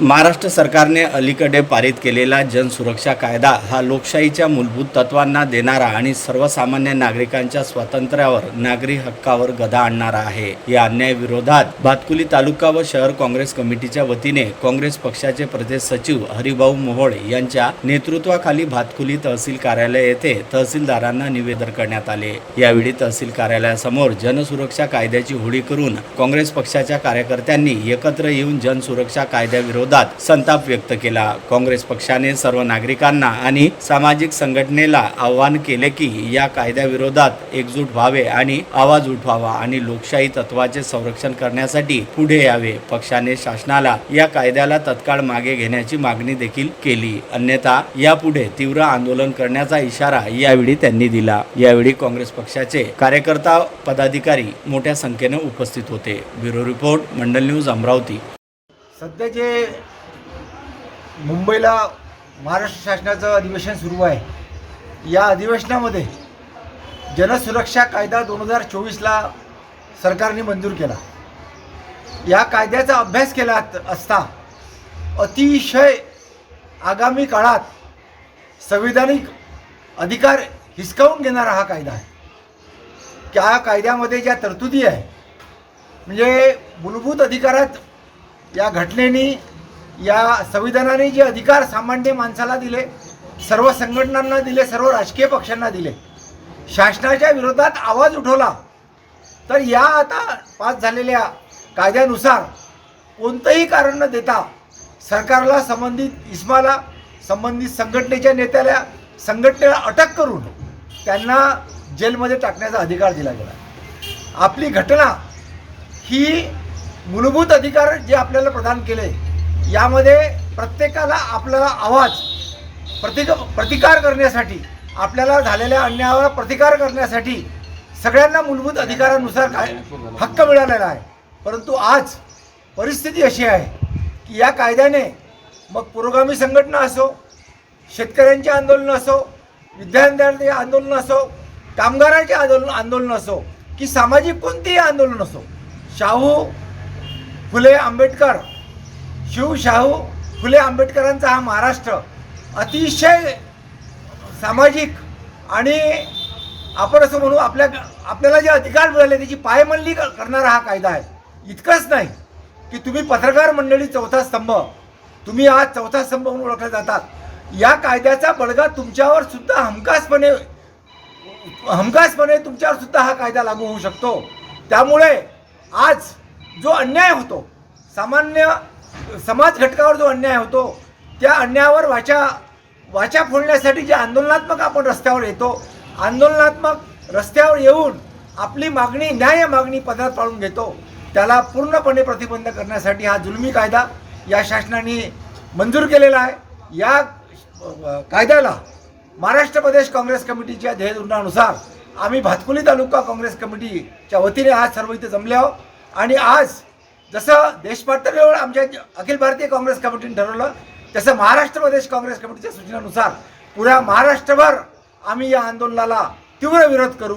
महाराष्ट्र सरकारने अलीकडे पारित केलेला जनसुरक्षा कायदा हा लोकशाहीच्या मूलभूत तत्वांना देणारा आणि सर्वसामान्य नागरिकांच्या स्वातंत्र्यावर नागरी हक्कावर गदा आणणारा आहे. या अन्यायविरोधात भातकुली तालुका व शहर काँग्रेस कमिटीच्या वतीने काँग्रेस पक्षाचे प्रदेश सचिव हरिभाऊ मोहोळ यांच्या नेतृत्वाखाली भातकुली तहसील कार्यालय येथे तहसीलदारांना निवेदन करण्यात आले. यावेळी तहसील कार्यालयासमोर जनसुरक्षा कायद्याची होळी करून काँग्रेस पक्षाच्या कार्यकर्त्यांनी एकत्र येऊन जनसुरक्षा कायद्याविरोधात संताप व्यक्त केला. काँग्रेस पक्षाने सर्व नागरिकांना आणि सामाजिक संघटनेला आवाहन केले की या कायद्याविरोधात एकजूट व्हावे आणि आवाज उठवावा आणि लोकशाही तत्वाचे संरक्षण करण्यासाठी पुढे यावे. पक्षाने शासनाला या कायद्याला तत्काळ मागे घेण्याची मागणी देखील केली. अन्यथा यापुढे तीव्र आंदोलन करण्याचा इशारा यावेळी त्यांनी दिला. यावेळी काँग्रेस पक्षाचे कार्यकर्ता पदाधिकारी मोठ्या संख्येने उपस्थित होते. Bureau report Mandal news Amravati. सध्या जे मुंबईला महाराष्ट्र शासनाचं अधिवेशन सुरू आहे. या अधिवेशनामध्ये जनसुरक्षा कायदा दोन हजार चोवीसला सरकारने मंजूर केला. या कायद्याचा अभ्यास केला असता अतिशय आगामी काळात संविधानिक अधिकार हिसकावून घेणारा हा कायदा आहे. त्या कायद्यामध्ये ज्या तरतुदी आहे म्हणजे मूलभूत अधिकारात या घटनेने या संविधानाने जे अधिकार सामान्य माणसाला दिले सर्व संघटनांना दिले सर्व राजकीय पक्षांना दिले शासनाच्या विरोधात आवाज उठवला तर या आता पास झालेल्या कायद्यानुसार कोणतंही कारण न देता सरकारला संबंधित इस्माला संबंधित संघटनेच्या नेत्याला संघटनेला अटक करून त्यांना जेलमध्ये टाकण्याचा अधिकार दिला गेला. आपली घटना ही मूलभूत अधिकार जे आपल्याला प्रदान केले यामध्ये प्रत्येकाला आपला आवाज प्रतिक प्रतिकार करण्यासाठी आपल्याला झालेल्या अन्यायावर प्रतिकार करण्यासाठी सगळ्यांना मूलभूत अधिकारानुसार काय हक्क मिळालेला आहे. परंतु आज परिस्थिती अशी आहे की या कायद्याने मग पुरोगामी संघटना असो शेतकऱ्यांचे आंदोलन असो विद्यार्थ्यांचे आंदोलन असो कामगारांचे आंदोलन आंदोलन असो की सामाजिक कोणतेही आंदोलन असो शाहू फुले आंबेडकर शिव शाहू फुले आंबेडकरांचा हा महाराष्ट्र अतिशय सामाजिक आणि आपण असं म्हणू आपल्या आपल्याला जे अधिकार मिळाले त्याची पायमल्ली करणारा हा कायदा आहे. इतकंच नाही की तुम्ही पत्रकार मंडळी चौथा स्तंभ तुम्ही आज चौथा स्तंभ म्हणून ओळखले जातात. या कायद्याचा बळगा तुमच्यावर सुद्धा हमखासपणे हमखासपणे तुमच्यावर सुद्धा हा कायदा लागू होऊ शकतो. त्यामुळे आज जो अन्याय होतो सामान्य समाज घटकावर जो अन्याय होतो त्या अन्यायावर वाचा वाचा फोडण्यासाठी जे आंदोलनात्मक आपण रस्त्यावर येतो आंदोलनात्मक रस्त्यावर येऊन आपली मागणी न्याय मागणी पदरात पाळून घेतो त्याला पूर्णपणे प्रतिबंध करण्यासाठी हा जुलमी कायदा या शासनाने मंजूर केलेला आहे. या कायद्याला महाराष्ट्र प्रदेश काँग्रेस कमिटीच्या ध्येयधोरणानुसार आम्ही भातकुली तालुका काँग्रेस कमिटीच्या वतीने आज सर्व इथे जमले आहोत. आणि आज जसं देशपातळीवर आमच्या अखिल भारतीय काँग्रेस कमिटीने ठरवलं तसं महाराष्ट्र प्रदेश काँग्रेस कमिटीच्या सूचनेनुसार पुऱ्या महाराष्ट्रभर आम्ही या आंदोलनाला तीव्र विरोध करू.